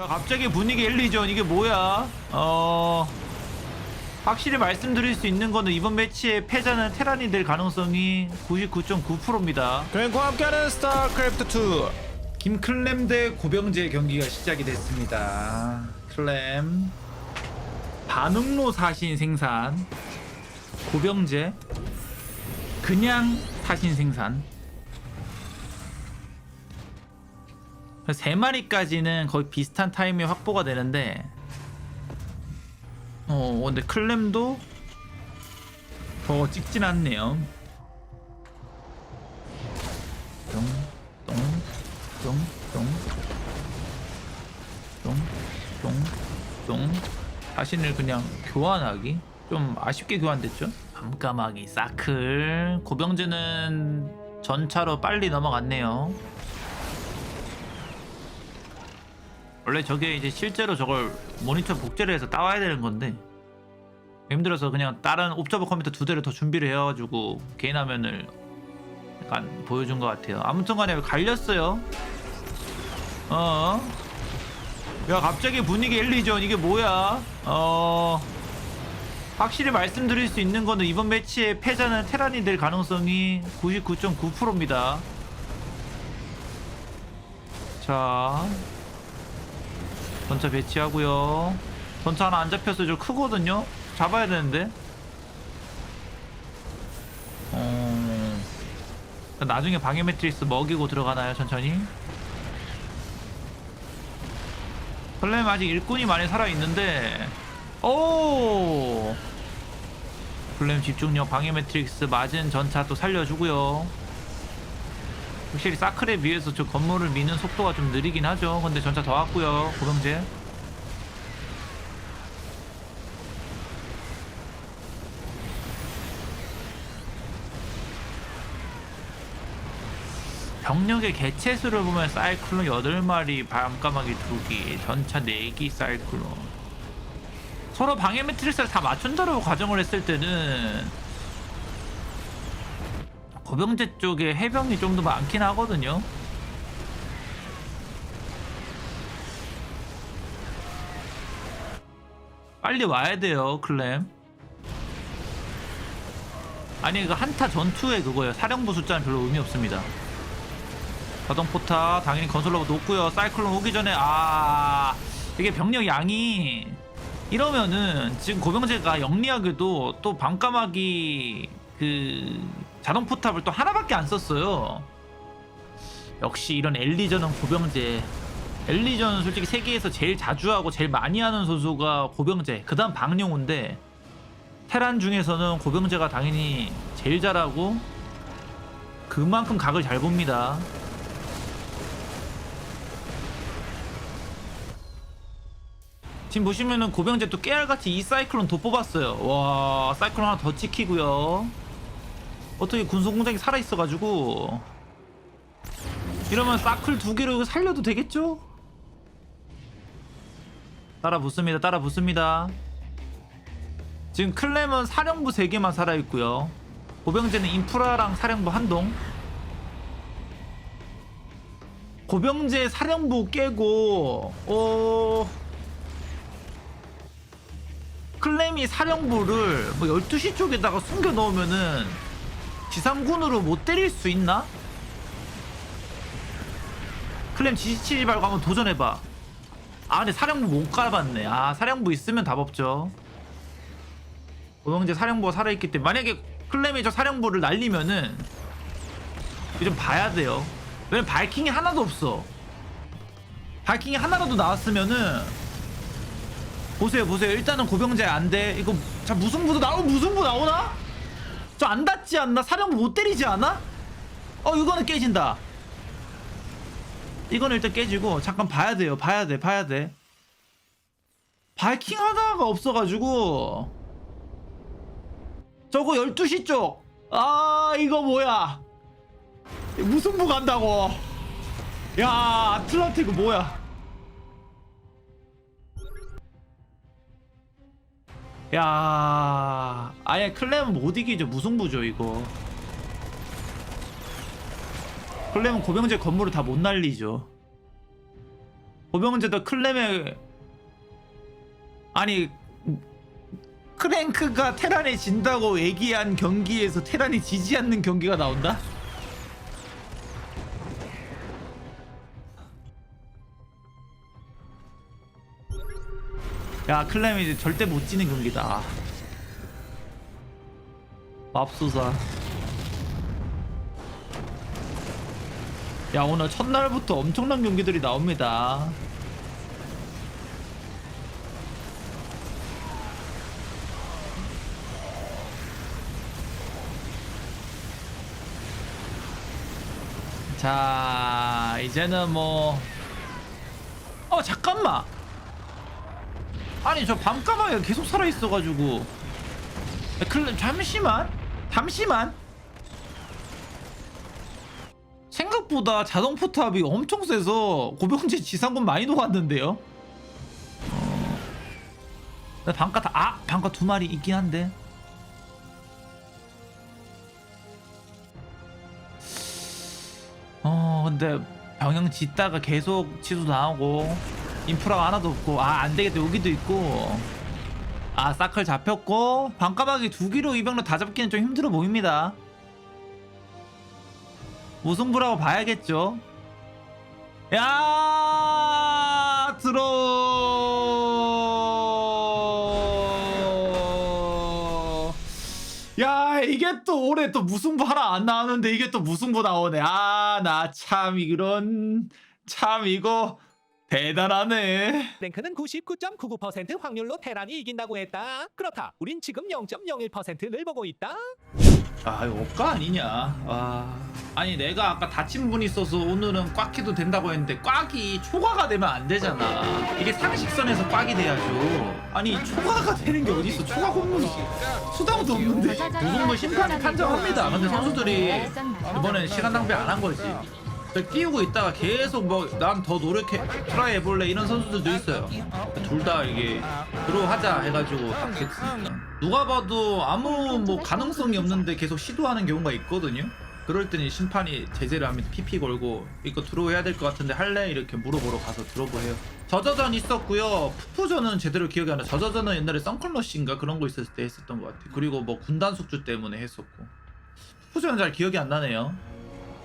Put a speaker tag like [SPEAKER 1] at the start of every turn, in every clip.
[SPEAKER 1] 야 갑자기 분위기 1, 2전 이게 뭐야? 어 확실히 말씀드릴 수 있는 거는 이번 매치의 패자는 테란이 될 가능성이 99.9%입니다.
[SPEAKER 2] 그리고 함께하는 스타크래프트 2
[SPEAKER 1] 김클램 대 고병재 경기가 시작이 됐습니다. 클램 반응로 사신 생산 고병재 그냥 사신 생산 세 마리까지는 거의 비슷한 타임이 확보가 되는데 어 근데 클램도 더 찍진 않네요. 똥똥똥똥똥똥 자신을 그냥 교환하기? 좀 아쉽게 교환됐죠? 밤까마귀 사클. 고병재는 전차로 빨리 넘어갔네요 원래 저게 이제 실제로 저걸 모니터 복제를 해서 따와야 되는 건데 힘들어서 그냥 다른 옵저버 컴퓨터 두 대를 더 준비를 해가지고 개인 화면을 약간 보여준 것 같아요. 아무튼 간에 갈렸어요. 어. 야, 갑자기 분위기 1, 2전 이게 뭐야? 어. 확실히 말씀드릴 수 있는 거는 이번 매치의 패자는 테란이 될 가능성이 99.9%입니다. 자. 전차 배치하고요. 전차 하나 안 잡혀서 좀 크거든요. 잡아야 되는데. 어. 나중에 방해 매트리스 먹이고 들어가나요 천천히 플레임 아직 일꾼이 많이 살아있는데 오 플레임 집중력 방해 매트릭스 맞은 전차 또 살려주고요 확실히 사클에 비해서 저 건물을 미는 속도가 좀 느리긴 하죠. 근데 전차 더 왔고요 고병재. 병력의 개체수를 보면 사이클론 8마리, 밤까마귀 2기, 전차 4기 사이클론. 서로 방해 매트리스를 다 맞춘다고 가정을 했을 때는 고병재 쪽에 해병이 좀 더 많긴 하거든요. 빨리 와야 돼요 클램. 아니 그 한타 전투에 그거예요. 사령부 숫자는 별로 의미 없습니다. 자동 포탑 당연히 건설 로봇 놓고요. 사이클론 오기 전에 아 이게 병력 양이 이러면은 지금 고병재가 영리하게도 또 밤까마귀 그 자동 포탑을 또 하나밖에 안 썼어요 역시 이런 엘리전은 고병재 엘리전은 솔직히 세계에서 제일 자주 하고 제일 많이 하는 선수가 고병재 그 다음 박용우인데 테란 중에서는 고병재가 당연히 제일 잘하고 그만큼 각을 잘 봅니다 지금 보시면은 고병재 또 깨알같이 이 사이클론 더 뽑았어요. 와, 사이클론 하나 더 찍히고요. 어떻게 군소공장이 살아있어가지고 이러면 사클 두 개로 살려도 되겠죠? 따라 붙습니다. 따라 붙습니다. 지금 클램은 사령부 3개만 살아있고요. 고병재는 인프라랑 사령부 한동. 고병재 사령부 깨고 어... 클램이 사령부를 뭐 12시 쪽에다가 숨겨 넣으면은 지상군으로 못 때릴 수 있나? 클램 지지치지 말고 한번 도전해봐. 아, 근데 사령부 못 깔아봤네. 아, 사령부 있으면 답 없죠. 고병재 사령부가 살아있기 때문에 만약에 클램이 저 사령부를 날리면은 이거 좀 봐야 돼요. 왜냐면 바이킹이 하나도 없어. 바이킹이 하나라도 나왔으면은 보세요 보세요 일단은 고병재 안돼 이거 자 무승부도 나오 무승부 나오나? 저 안 닿지 않나? 사령부 못 때리지 않아? 어 이거는 깨진다. 이거는 일단 깨지고 잠깐 봐야 돼요. 봐야 돼 봐야 돼. 바이킹 하나가 없어가지고. 저거 12시 쪽 아 이거 뭐야? 무승부 간다고? 야 아틀란틱 뭐야 야, 아예 클램은 못 이기죠. 무승부죠, 이거. 클램은 고병재 건물을 다 못 날리죠. 고병재도 클렘의 아니 크랭크가 테란에 진다고 얘기한 경기에서 테란이 지지 않는 경기가 나온다? 야 클렘이 이제 절대 못 지는 경기다. 맙소사. 야 오늘 첫날부터 엄청난 경기들이 나옵니다. 자 이제는 뭐 어 잠깐만 아니 저 밤까마귀가 계속 살아있어가지고. 클 잠시만. 잠시만. 생각보다 자동 포탑이 엄청 세서 고병재 지상군 많이 녹았는데요? 어... 근데 방가 다, 아! 방가 두 마리 있긴 한데. 어 근데 병영 짓다가 계속 취소 당하고 인프라가 하나도 없고 아 안되겠다. 여기도 있고. 아 사클 잡혔고 반까마귀 두 기로 이병로 다 잡기는 좀 힘들어 보입니다. 무승부라고 봐야겠죠? 야 들어 야 이게 또 올해 또 무승부 하나 안 나오는데 이게 또 무승부 나오네. 아 나 참 이런 참 이거 대단하네.
[SPEAKER 3] 랭크는 99.99% 확률로 테란이 이긴다고 했다. 그렇다. 우린 지금 0.01%를 보고 있다.
[SPEAKER 1] 아 이거 억까 아니냐. 아 아니 내가 아까 다친 분 있어서 오늘은 꽉 해도 된다고 했는데 꽉이 초과가 되면 안 되잖아. 이게 상식선에서 꽉이 돼야죠. 아니 초과가 되는 게 어딨어. 초과 공문이 수당도 없는데. 무승부 심판이 판정합니다. 근데 선수들이 이번엔 시간 낭비 안 한 거지 끼우고 있다가 계속 뭐 난 더 노력해 트라이 해볼래 이런 선수들도 있어요. 둘 다 이게 들어하자 해가지고 딱 됐으니까 누가 봐도 아무 뭐 가능성이 없는데 계속 시도하는 경우가 있거든요. 그럴 때는 심판이 제재를 하면 PP 걸고 이거 들어해야 될 것 같은데 할래? 이렇게 물어보러 가서 들어보 해요. 저저전 있었고요. 푸푸전은 제대로 기억이 안 나. 저저전은 옛날에 썬클러시인가 그런 거 있었을 때 했었던 것 같아 그리고 뭐 군단 숙주 때문에 했었고. 푸푸전은 잘 기억이 안 나네요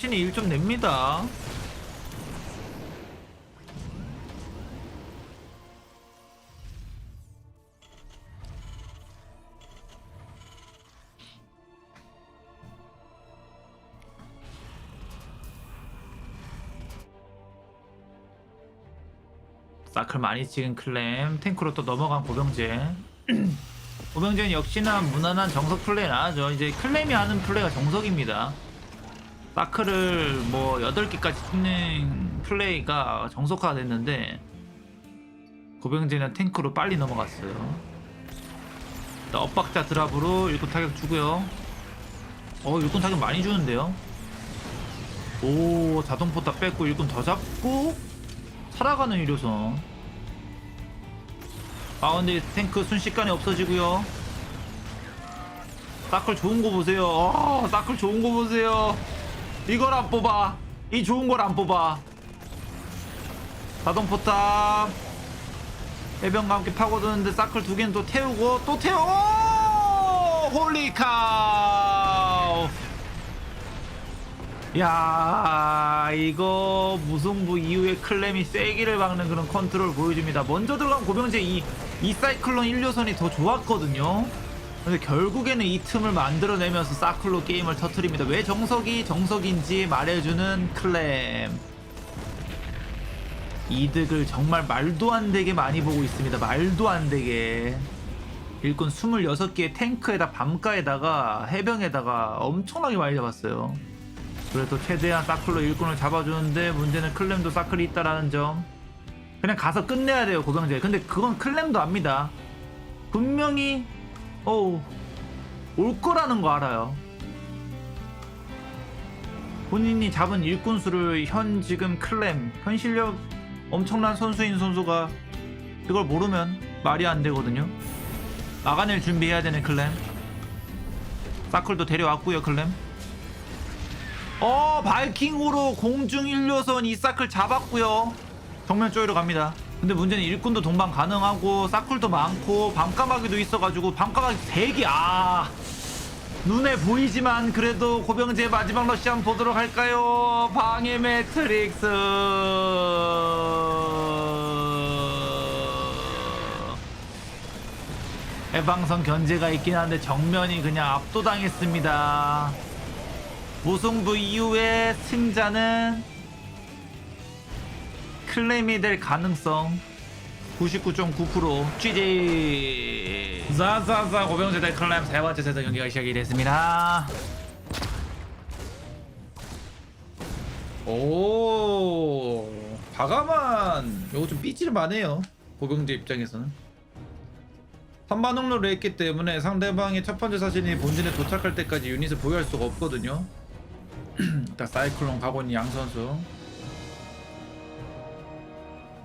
[SPEAKER 1] 오 이번 사신이 1점 냅니다. 사클 많이 찍은 클램. 탱크로 또 넘어간 고병재. 고병재는 역시나 무난한 정석 플레이 나하죠. 이제 클램이 하는 플레이가 정석입니다 사크를 뭐 8개까지 찍는 플레이가 정석화가 됐는데 고병재는 탱크로 빨리 넘어갔어요. 일단 엇박자 드랍으로 일꾼 타격 주고요. 어 일꾼 타격 많이 주는데요? 오 자동포탑 뺐고 일꾼 더 잡고 살아가는 유료선 아 근데 탱크 순식간에 없어지고요. 사클 좋은 거 보세요. 아 사클 좋은 거 보세요 이걸 안 뽑아. 이 좋은 걸 안 뽑아. 자동포탑. 해병과 함께 파고드는데 사클 두 개는 또 태우고 또 오! 홀리카우! 야 이거 무승부 이후에 클램이 세기를 박는 그런 컨트롤 보여줍니다. 먼저 들어간 고병재 이, 이 사이클론 1료선이 더 좋았거든요 근데 결국에는 이 틈을 만들어내면서 사클로 게임을 터트립니다 왜 정석이 정석인지 말해주는 클램 이득을 정말 말도 안 되게 많이 보고 있습니다 말도 안 되게
[SPEAKER 4] 일꾼 26개의 탱크에다 밤가에다가 해병에다가 엄청나게 많이 잡았어요. 그래도 최대한 사클로 일꾼을 잡아주는데 문제는 클램도 사클이 있다라는 점. 그냥 가서 끝내야 돼요 고병재. 근데 그건 클램도 압니다. 분명히 어우 올 거라는 거 알아요. 본인이 잡은 일꾼 수를 현 지금 클램 현 실력 엄청난 선수인 선수가 그걸 모르면 말이 안 되거든요. 막아낼 준비해야 되는 클램. 사클도 데려왔고요 클램. 어 바이킹으로 공중 1료선 이 사클 잡았고요. 정면 쪼이러 갑니다. 근데 문제는 일꾼도 동반 가능하고 사클도 많고 밤까마귀도 있어가지고 밤까마귀 3개 아 눈에 보이지만 그래도 고병재 마지막 러시 한번 보도록 할까요? 방해 매트릭스 해방선 견제가 있긴 한데 정면이 그냥 압도당했습니다. 무승부 이후에 승자는 클레임이 될 가능성. 99.9% GG 자자자 고병재 대 클레임 세 번째 세트 경기가 시작이 됐습니다.
[SPEAKER 1] 오 과감한. 요거 좀 삐질만해요 고병재 입장에서는. 선반응로를 했기 때문에 상대방의 첫 번째 사진이 본진에 도착할 때까지 유닛을 보유할 수가 없거든요. 일단 사이클론 가곤이 양 선수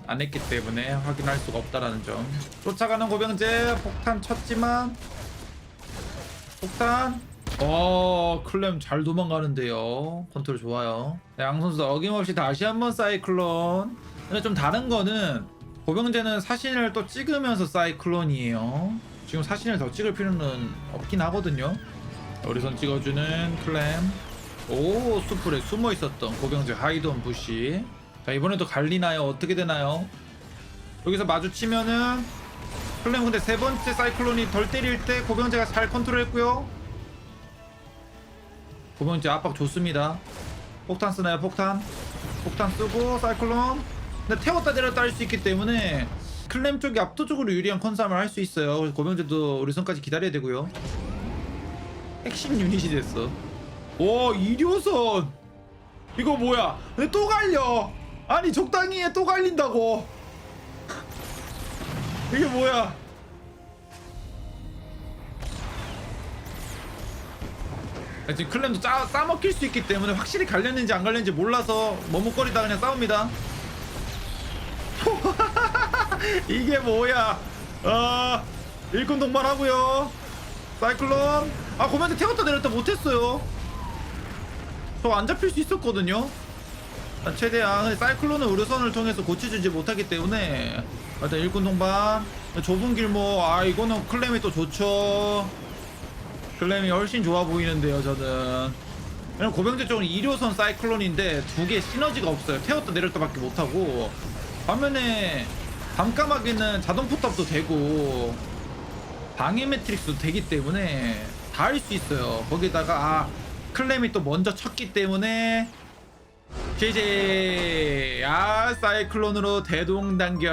[SPEAKER 1] 안 했기 때문에 확인할 수가 없다라는 점. 쫓아가는 고병재 폭탄 쳤지만. 폭탄. 어 클램 잘 도망가는데요. 컨트롤 좋아요. 네, 양 선수 어김없이 다시 한번 사이클론. 근데 좀 다른 거는 고병재는 사신을 또 찍으면서 사이클론이에요. 지금 사신을 더 찍을 필요는 없긴 하거든요. 어리선 찍어주는 클램. 오 수풀에 숨어 있었던 고병재 하이돈 부시 자 이번에도 갈리나요? 어떻게 되나요? 여기서 마주치면은 클램 근데 세 번째 사이클론이 덜 때릴 때 고병재가 잘 컨트롤했고요. 고병재 압박 좋습니다. 폭탄 쓰나요? 폭탄. 폭탄 쓰고 사이클론. 근데 태웠다 내렸다 할 수 있기 때문에 클램 쪽이 압도적으로 유리한 컨싸움을 할 수 있어요. 고병재도 우리 선까지 기다려야 되고요. 핵심 유닛이 됐어. 오 이료선. 이거 뭐야? 근데 또 갈려 아니 적당히 해. 또 갈린다고. 이게 뭐야? 지금 클램도 짜, 싸먹힐 수 있기 때문에 확실히 갈렸는지 안 갈렸는지 몰라서 머뭇거리다 그냥 싸웁니다. 이게 뭐야? 아 일꾼 동반하고요. 사이클론. 아 고면대 태웠다 내렸다 못했어요. 저 안 잡힐 수 있었거든요. 아, 최대한 사이클론은 의료선을 통해서 고쳐주지 못하기 때문에. 일단 일꾼 동반. 좁은 길목 아 이거는 클램이 또 좋죠. 클램이 훨씬 좋아 보이는데요 저는. 왜냐면 고병재 쪽은 2료선 사이클론인데 두 개 시너지가 없어요. 태웠다 내렸다 밖에 못하고. 반면에 밤까마귀는 자동 포탑도 되고 방해 매트릭스도 되기 때문에 다 할 수 있어요. 거기다가 아 클램이 또 먼저 쳤기 때문에 제제 아 사이클론으로 대동단결